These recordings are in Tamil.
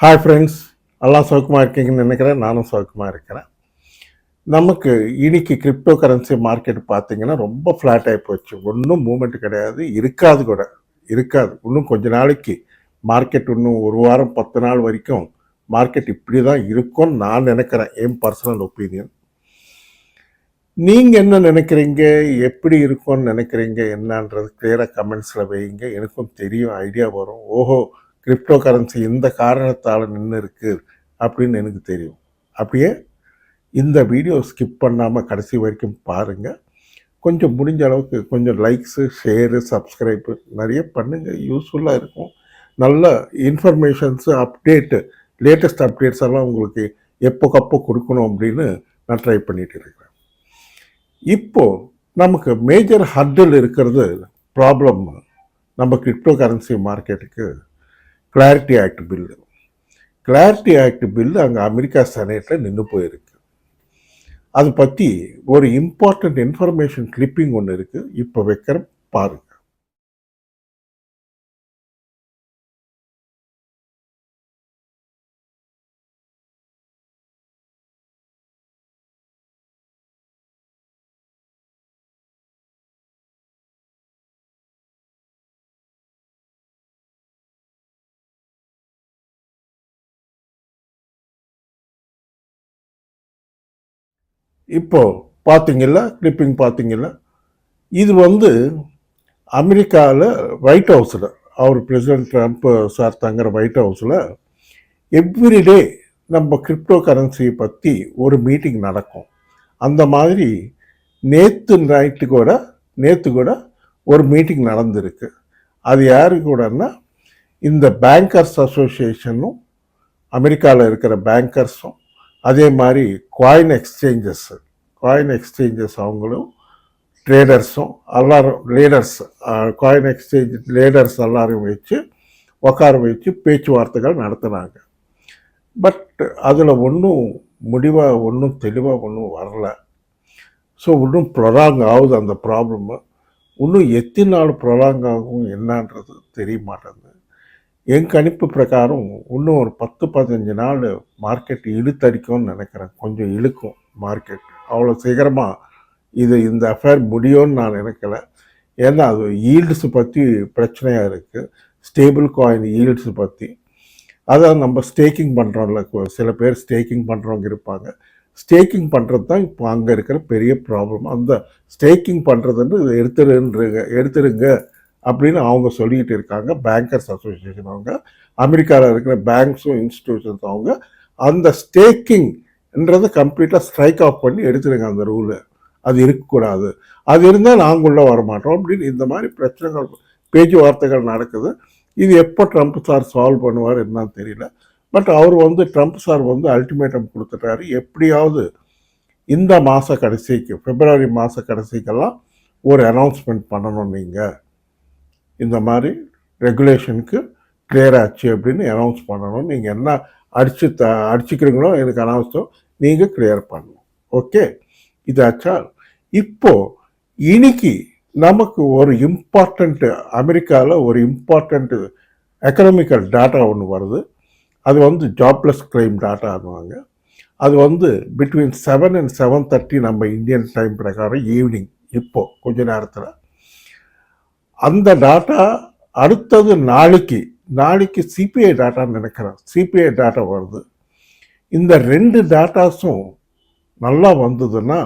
ஹாய் ஃப்ரெண்ட்ஸ் எல்லாம் சௌக்கமாக இருக்கீங்கன்னு நினைக்கிறேன். நானும் சௌக்கமாக இருக்கிறேன். நமக்கு இன்னைக்கு கிரிப்டோ கரன்சி மார்க்கெட் பார்த்தீங்கன்னா ரொம்ப ஃப்ளாட் ஆகி போச்சு. ஒன்றும் மூமெண்ட் கிடையாது. இருக்காது கூட. இருக்காது. இன்னும் கொஞ்ச நாளைக்கு மார்க்கெட் இன்னும் ஒரு வாரம் பத்து நாள் வரைக்கும் மார்க்கெட் இப்படி தான் இருக்கும்னு நான் நினைக்கிறேன். என் பர்சனல் ஒப்பீனியன் நீங்கள் என்ன நினைக்கிறீங்க? எப்படி இருக்கும்னு நினைக்கிறீங்க? என்னன்றது கிளியராக கமெண்ட்ஸில் வைங்க எனக்கும் தெரியும் ஐடியா வரும். ஓஹோ கிரிப்டோ கரன்சி இந்த காரணத்தால் நின்று இருக்கு அப்படின்னு எனக்கு தெரியும். அப்படியே இந்த வீடியோ ஸ்கிப் பண்ணாமல் கடைசி வரைக்கும் பாருங்கள் கொஞ்சம் முடிஞ்ச அளவுக்கு கொஞ்சம் லைக்ஸு ஷேரு சப்ஸ்கிரைப்பு நிறைய பண்ணுங்கள் யூஸ்ஃபுல்லாக இருக்கும். நல்ல இன்ஃபர்மேஷன்ஸு அப்டேட்டு லேட்டஸ்ட் அப்டேட்ஸ் எல்லாம் உங்களுக்கு எப்போக்கப்போ கொடுக்கணும் அப்படின்னு நான் ட்ரை பண்ணிகிட்டு இருக்கிறேன். இப்போது நமக்கு மேஜர் ஹர்டில் இருக்கிறது ப்ராப்ளம் நம்ம கிரிப்டோ கரன்சி மார்க்கெட்டுக்கு clarity act bill clarity act bill அங்கே அமெரிக்கா செனேட்டில் நின்று போயிருக்கு. அது பற்றி ஒரு இம்பார்ட்டண்ட் இன்ஃபர்மேஷன் கிளிப்பிங் ஒன்று இருக்குது இப்போ வைக்கிற பாருங்க. இப்போது பார்த்தீங்களா கிளிப்பிங் பார்த்தீங்களா இது வந்து அமெரிக்காவில் ஒயிட் ஹவுஸில் அவர் பிரசிடென்ட் ட்ரம்ப் சார் தங்குற ஒயிட் ஹவுஸில் எவ்ரிடே நம்ம கிரிப்டோ கரன்சியை பற்றி ஒரு மீட்டிங் நடக்கும். அந்த மாதிரி நேற்று நைட்டு கூட நேற்று கூட ஒரு மீட்டிங் நடந்திருக்கு. அது யாரு கூடன்னா இந்த பேங்கர்ஸ் அசோசியேஷனும் அமெரிக்காவில் இருக்கிற பேங்கர்ஸும் அதே மாதிரி காயின் எக்ஸ்சேஞ்சஸ் காயின் எக்ஸ்சேஞ்சஸ் அவங்களும் ட்ரேடர்ஸும் எல்லாரும் லீடர்ஸ் காயின் எக்ஸ்சேஞ்ச் லீடர்ஸ் எல்லாரையும் வச்சு உட்கார வச்சு பேச்சுவார்த்தைகள் நடத்துனாங்க. பட் அதில் ஒன்றும் முடிவாக ஒன்றும் தெளிவாக ஒன்றும் வரல. ஸோ இன்னும் ப்ரொலாங் ஆகுது அந்த ப்ராப்ளமு இன்னும் எத்தனை நாள் ப்ரொலாங் ஆகும் என்னன்றது தெரிய மாட்டேங்குது. என் கணிப்பு பிரகாரம் இன்னும் ஒரு பத்து பதினஞ்சு நாள் மார்க்கெட் இழுத்தடிக்கும்னு நினைக்கிறேன். கொஞ்சம் இழுக்கும் மார்க்கெட் அவ்வளோ சீக்கிரமாக இது இந்த அஃபேர் முடியும்னு நான் நினைக்கல. ஏன்னா அது ஈல்ட்ஸ் பற்றி பிரச்சனையாக இருக்குது ஸ்டேபிள் காயின் ஈல்ட்ஸ் பற்றி அதான் நம்ம ஸ்டேக்கிங் பண்ணுறோம்ல சில பேர் ஸ்டேக்கிங் பண்ணுறவங்க இருப்பாங்க. ஸ்டேக்கிங் பண்ணுறது தான் இப்போ அங்கே இருக்கிற பெரிய ப்ராப்ளம் அந்த ஸ்டேக்கிங் பண்ணுறதுன்னு எடுத்துருங்க எடுத்துருங்க. அப்படின்னு அவங்க சொல்லிக்கிட்டு இருக்காங்க. பேங்கர்ஸ் அசோசியேஷன் அவங்க அமெரிக்காவில் இருக்கிற பேங்க்ஸும் இன்ஸ்டிடியூஷன்ஸ் அவங்க. அந்த ஸ்டேக்கிங்ன்றதை கம்ப்ளீட்டாக ஸ்ட்ரைக் ஆஃப் பண்ணி எடுத்துருங்க அந்த ரூலு அது இருக்கக்கூடாது. அது இருந்தால் நாங்கள் உள்ள வரமாட்டோம் அப்படின்னு இந்த மாதிரி பிரச்சனைகள் பேச்சுவார்த்தைகள் நடக்குது. இது எப்போ ட்ரம்ப் சார் சால்வ் பண்ணுவார் என்னன்னு தெரியல. பட் அவர் வந்து ட்ரம்ப் சார் வந்து அல்டிமேட்டம் கொடுத்துட்டாரு. எப்படியாவது இந்த மாத கடைசிக்கு பிப்ரவரி மாத கடைசிக்கெல்லாம் ஒரு அனௌன்ஸ்மெண்ட் பண்ணணும் நீங்கள் இந்த மாதிரி ரெகுலேஷனுக்கு கிளியர் ஆச்சு அப்படின்னு அனௌன்ஸ் பண்ணணும். நீங்கள் என்ன அடிச்சு த அடிச்சுக்கிறீங்களோ எனக்கு அனௌன்ஸும் நீங்கள் கிளியர் பண்ணணும். ஓகே இதாச்சா இப்போது இன்னைக்கு நமக்கு ஒரு இம்பார்ட்டண்ட்டு அமெரிக்காவில் ஒரு இம்பார்ட்டண்ட்டு எக்கனாமிக்கல் டாட்டா ஒன்று வருது. அது வந்து ஜாப்லெஸ் கிளைம் டேட்டான்னுவாங்க அது வந்து between seven and seven thirty நம்ம இந்தியன் டைம் பிரகாரம் ஈவினிங் இப்போது கொஞ்ச நேரத்தில். அந்த டாட்டா அடுத்தது நாளைக்கு நாளைக்கு சிபிஐ டாட்டான்னு நினைக்கிறேன். சிபிஐ டாட்டா வருது. இந்த ரெண்டு டாட்டாஸும் நல்லா வந்ததுன்னா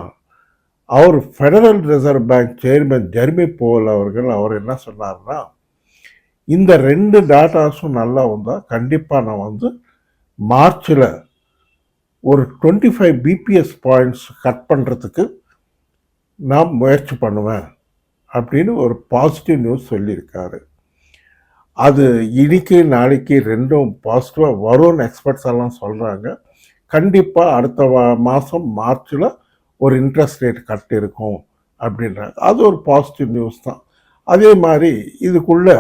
அவர் federal reserve bank chairman Jeremy Powell அவர்கள் அவர் என்ன சொன்னார்னா இந்த ரெண்டு டாட்டாஸும் நல்லா வந்தால் கண்டிப்பாக நான் வந்து மார்ச்சில் ஒரு twenty five BPS points cut பண்ணுறதுக்கு நான் முயற்சி பண்ணுவேன். அப்படின்னு ஒரு பாசிட்டிவ் நியூஸ் சொல்லியிருக்காரு. அது இன்னைக்கு நாளைக்கு ரெண்டும் பாசிட்டிவாக வரும்னு எக்ஸ்பர்ட்ஸ் எல்லாம் சொல்கிறாங்க கண்டிப்பாக அடுத்த மாதம் மார்ச்சில் ஒரு இன்ட்ரெஸ்ட் ரேட் கட் இருக்கும் அப்படின்றாங்க. அது ஒரு பாசிட்டிவ் நியூஸ் தான். அதே மாதிரி இதுக்குள்ளே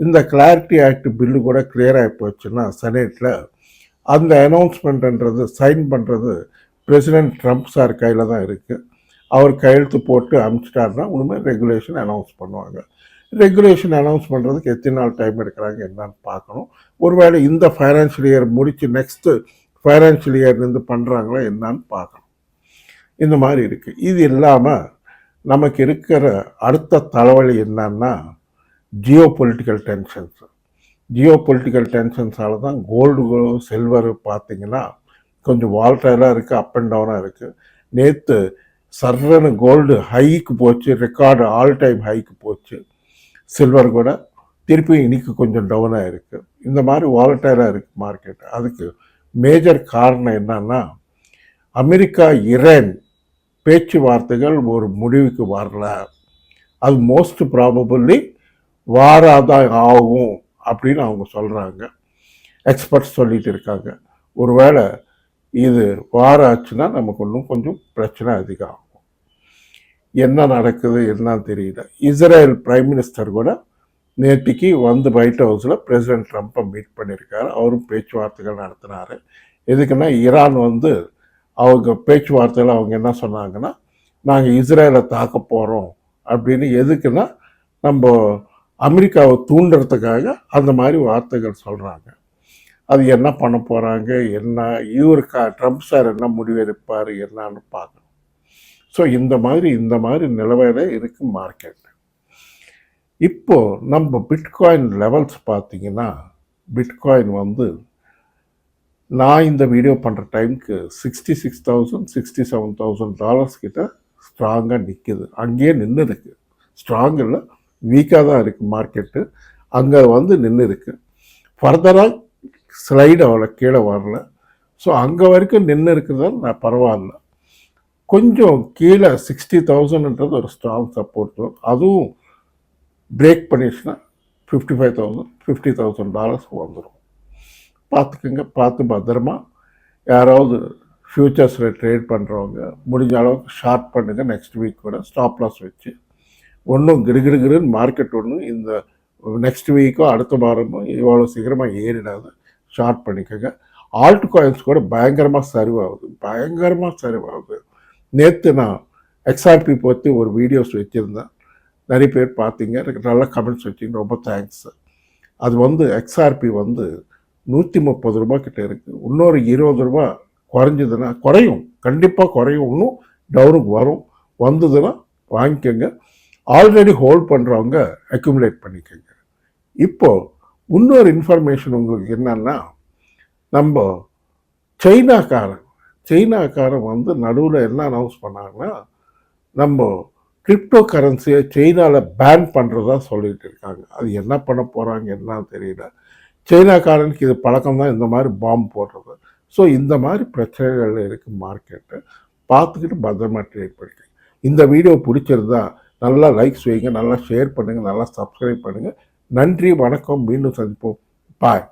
இந்த கிளாரிட்டி ஆக்ட் பில்லு கூட கிளியர் ஆகி போச்சுன்னா செனேட்டில் அந்த அனௌன்ஸ்மெண்ட்ன்றது சைன் பண்ணுறது பிரசிடென்ட் ட்ரம்ப் சார் கையில் தான் இருக்குது அவர் கையெழுத்து போட்டு அனுப்பிச்சிட்டாருன்னா உண்மையாக ரெகுலேஷன் அனௌன்ஸ் பண்ணுவாங்க. ரெகுலேஷன் அனௌன்ஸ் பண்ணுறதுக்கு எத்தனை நாள் டைம் எடுக்கிறாங்க என்னன்னு பார்க்கணும். ஒருவேளை இந்த ஃபைனான்ஷியல் இயர் முடித்து நெக்ஸ்ட்டு ஃபைனான்ஷியல் இயர்லேருந்து பண்ணுறாங்களா என்னன்னு பார்க்கணும். இந்த மாதிரி இருக்குது இது இல்லாமல் நமக்கு இருக்கிற அடுத்த தலைவலி என்னன்னா geopolitical tensions geopolitical டென்ஷன்ஸால் தான் கோல்டு சில்வர் பார்த்தீங்கன்னா கொஞ்சம் வால்டைலாக இருக்குது அப் அண்ட் டவுனாக இருக்குது நேற்று சர்வனு கோல்டு ஹைக்கு போச்சு ரெக்கார்டு ஆல் டைம் ஹைக்கு போச்சு. சில்வர் கூட திருப்பி இன்னைக்கு கொஞ்சம் டவுனாக இருக்குது இந்த மாதிரி வாலட்டைலாக இருக்குது மார்க்கெட் அதுக்கு மேஜர் காரணம் என்னன்னா அமெரிக்கா இரான் பேச்சுவார்த்தைகள் ஒரு முடிவுக்கு வரல. அது மோஸ்ட் ப்ராபபிளி வாராதான் ஆகும் அப்படின்னு அவங்க சொல்கிறாங்க எக்ஸ்பர்ட்ஸ் சொல்லிட்டு இருக்காங்க. ஒருவேளை இது வாரம் ஆச்சுன்னா நமக்கு இன்னும் கொஞ்சம் பிரச்சனை அதிகம். என்ன நடக்குது என்னன்னு தெரியல. இஸ்ரேல் பிரைம் மினிஸ்டர் கூட நேற்றுக்கு வந்து ஒயிட் ஹவுஸில் பிரசிடென்ட் ட்ரம்ப்பை மீட் பண்ணியிருக்காரு. அவரும் பேச்சுவார்த்தைகள் நடத்தினார். எதுக்குன்னா ஈரான் வந்து அவங்க பேச்சுவார்த்தையில் அவங்க என்ன சொன்னாங்கன்னா நாங்கள் இஸ்ரேலை தாக்க போகிறோம் அப்படின்னு எதுக்குன்னா நம்ம அமெரிக்காவை தூண்டுறதுக்காக அந்த மாதிரி வார்த்தைகள் சொல்கிறாங்க அது என்ன பண்ண போகிறாங்க என்ன இவருக்கா ட்ரம்ப் சார் என்ன முடிவெடுப்பார்? என்னான்னு பார்க்கணும். ஸோ இந்த மாதிரி இந்த மாதிரி நிலவையில் இருக்குது மார்க்கெட் இப்போது நம்ம பிட்காயின் லெவல்ஸ் பார்த்தீங்கன்னா பிட்காயின் வந்து நான் இந்த வீடியோ பண்ணுற டைமுக்கு sixty six thousand sixty seven thousand dollars கிட்ட ஸ்ட்ராங்காக நிற்கிது அங்கேயே நின்று இருக்கு ஸ்ட்ராங் இல்லை வீக்காக தான் இருக்குது மார்க்கெட்டு அங்கே வந்து நின்று இருக்கு ஃபர்தராக ஸ்லைடு அவ்வளோ கீழே வரல. ஸோ அங்கே வரைக்கும் நின்று இருக்கிறதால நான் பரவாயில்ல. கொஞ்சம் கீழே சிக்ஸ்டி தௌசண்ட்ன்றது ஒரு ஸ்ட்ராங் சப்போர்ட் அதுவும் break பண்ணிடுச்சுன்னா fifty five thousand fifty thousand dollars வந்துடும் பார்த்துக்குங்க பார்த்து பத்திரமா. யாராவது ஃப்யூச்சர்ஸில் ட்ரேட் பண்ணுறவங்க முடிஞ்ச அளவுக்கு ஷார்ட் பண்ணுங்கள் நெக்ஸ்ட் வீக் கூட ஸ்டாப் லாஸ் வச்சு. ஒன்றும் கிடுகிடுகிடுன்னு மார்க்கெட் ஒன்றும் இந்த நெக்ஸ்ட் வீக்கோ அடுத்த வாரமோ இவ்வளோ சீக்கிரமாக ஏறிடாது. ஷார்ட் பண்ணிக்கோங்க. ஆல்ட் காயின்ஸ் கூட பயங்கரமாக சரிவாகுது. பயங்கரமாக சரிவாகுது. நேற்று நான் எக்ஸ்ஆர்பி பற்றி ஒரு வீடியோஸ் வச்சுருந்தேன் நிறைய பேர் பார்த்தீங்க. எனக்கு நல்ல கமெண்ட்ஸ் வச்சிங்க. ரொம்ப தேங்க்ஸ் அது வந்து எக்ஸ்ஆர்பி வந்து நூற்றி முப்பது ரூபா கிட்டே இருக்குது இன்னொரு இருபது ரூபா குறைஞ்சதுன்னா குறையும். கண்டிப்பாக குறையும். இன்னும் டவுனுக்கு வரும். வந்ததுன்னா வாங்கிக்கோங்க. ஆல்ரெடி ஹோல்ட் பண்ணுறவங்க அக்யூமுலேட் பண்ணிக்கோங்க. இப்போ இன்னொரு இன்ஃபர்மேஷன் உங்களுக்கு என்னன்னா நம்ம சைனாக்காரன் சைனாக்காரன் வந்து நடுவில் என்ன அனௌன்ஸ் பண்ணாங்கன்னா நம்ம கிரிப்டோ கரன்சியை சைனாவில் பேன் பண்ணுறதா சொல்லிகிட்டு இருக்காங்க. அது என்ன பண்ண போகிறாங்க என்னன்னு தெரியல. சைனாக்காரனுக்கு இது பழக்கம் தான் இந்த மாதிரி பாம்பு போடுறது. ஸோ இந்த மாதிரி பிரச்சனைகள் இருக்குது மார்க்கெட்டு பார்த்துக்கிட்டு பத்திரமா ட்ரேட் பண்ணிக்கோங்க. இந்த வீடியோ பிடிச்சிருந்தா நல்லா லைக்ஸ் வைங்க நல்லா ஷேர் பண்ணுங்கள் நல்லா சப்ஸ்கிரைப் பண்ணுங்கள் நன்றி வணக்கம். மீண்டும் சந்திப்போம். பாய்